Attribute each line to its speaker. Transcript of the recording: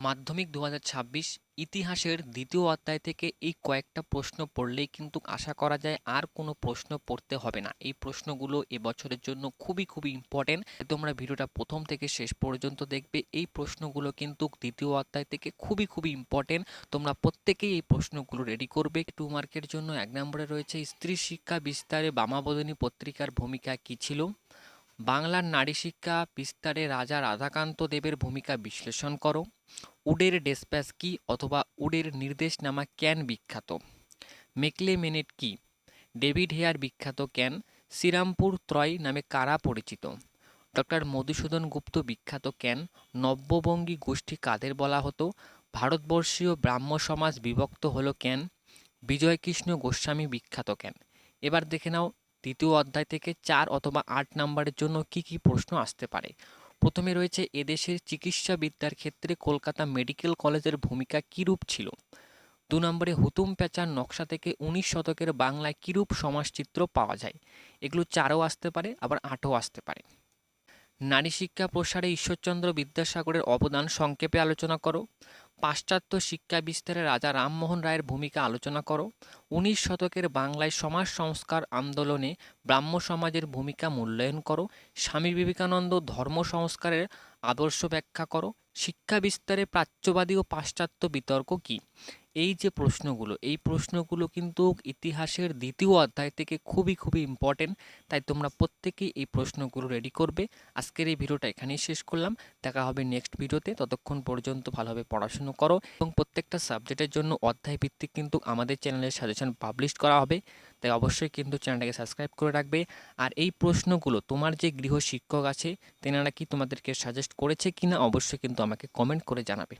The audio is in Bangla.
Speaker 1: মাধ্যমিক দু হাজার ছাব্বিশ ইতিহাসের দ্বিতীয় অধ্যায় থেকে এই কয়েকটা প্রশ্ন পড়লেই কিন্তু আশা করা যায় আর কোনো প্রশ্ন পড়তে হবে না। এই প্রশ্নগুলো এবছরের জন্য খুবই খুবই ইম্পর্টেন্ট তোমরা ভিডিওটা প্রথম থেকে শেষ পর্যন্ত দেখবে। এই প্রশ্নগুলো কিন্তু দ্বিতীয় অধ্যায় থেকে খুবই খুবই ইম্পর্টেন্ট তোমরা প্রত্যেকেই এই প্রশ্নগুলো রেডি করবে। টু মার্কের জন্য এক নম্বরে রয়েছে, স্ত্রী শিক্ষা বিস্তারে বামাবদনী পত্রিকার ভূমিকা কী ছিল? বাংলার নারী শিক্ষা বিস্তারে রাজা রাধাকান্ত দেবের ভূমিকা বিশ্লেষণ করো। উডের ডেসপ্যাচ কি অথবা উডের নির্দেশনামা ক্যান বিখ্যাত। মেকলে মেনেট কি? ডেভিড হেয়ার বিখ্যাত ক্যান শ্রীরামপুর ত্রয় নামে কারা পরিচিত? ডক্টর মধুসূদন গুপ্ত বিখ্যাত ক্যান নব্যবঙ্গী গোষ্ঠী কাদের বলা হতো? ভারতবর্ষীয় ব্রাহ্ম সমাজ বিভক্ত হলো ক্যান। বিজয়কৃষ্ণ গোস্বামী বিখ্যাত ক্যান। এবার দেখে নাও, দ্বিতীয় অধ্যায় থেকে চার অথবা আট নম্বরের জন্য কি কি প্রশ্ন আসতে পারে? প্রথমে রয়েছে এদেশের চিকিৎসাবিদ্যার ক্ষেত্রে কলকাতা মেডিকেল কলেজের ভূমিকা কীরূপ ছিল? দু নম্বরে হুতুম প্যাঁচার নকশা থেকে উনিশ শতকের বাংলায় কীরূপ সমাজচিত্র পাওয়া যায়? এগুলো চারও আসতে পারে, আবার আটও আসতে পারে। নারী শিক্ষা প্রসারে ঈশ্বরচন্দ্র বিদ্যাসাগরের অবদান সংক্ষেপে আলোচনা করো। পাশ্চাত্য শিক্ষা বিস্তারে রাজা রামমোহন রায়ের ভূমিকা আলোচনা করো। উনিশ শতকের বাংলায় সমাজ সংস্কার আন্দোলনে ব্রাহ্ম সমাজের ভূমিকা মূল্যায়ন করো। স্বামী বিবেকানন্দ ধর্ম সংস্কারের আদর্শ ব্যাখ্যা করো। শিক্ষা বিস্তারে প্রাচ্যবাদী ও পাশ্চাত্য বিতর্ক কী? এই যে প্রশ্নগুলো, এই প্রশ্নগুলো কিন্তু ইতিহাসের দ্বিতীয় অধ্যায় থেকে খুবই খুবই ইম্পর্টেন্ট তাই তোমরা প্রত্যেকেই এই প্রশ্নগুলো রেডি করবে। আজকের এই ভিডিওটা এখানেই শেষ করলাম। দেখা হবে নেক্সট ভিডিওতে। ততক্ষণ পর্যন্ত ভালোভাবে পড়াশুনো করো এবং প্রত্যেকটা সাবজেক্টের জন্য অধ্যায় ভিত্তিক কিন্তু আমাদের চ্যানেলের সাজেশন পাবলিশ করা হবে। তাই অবশ্যই কিন্তু চ্যানেলটাকে সাবস্ক্রাইব করে রাখবে। আর এই প্রশ্নগুলো, তোমার যে গৃহ শিক্ষক আছে, তেনারা কি তোমাদেরকে সাজেস্ট করেছে কিনা, অবশ্যই কিন্তু আমাকে কমেন্ট করে জানাবে।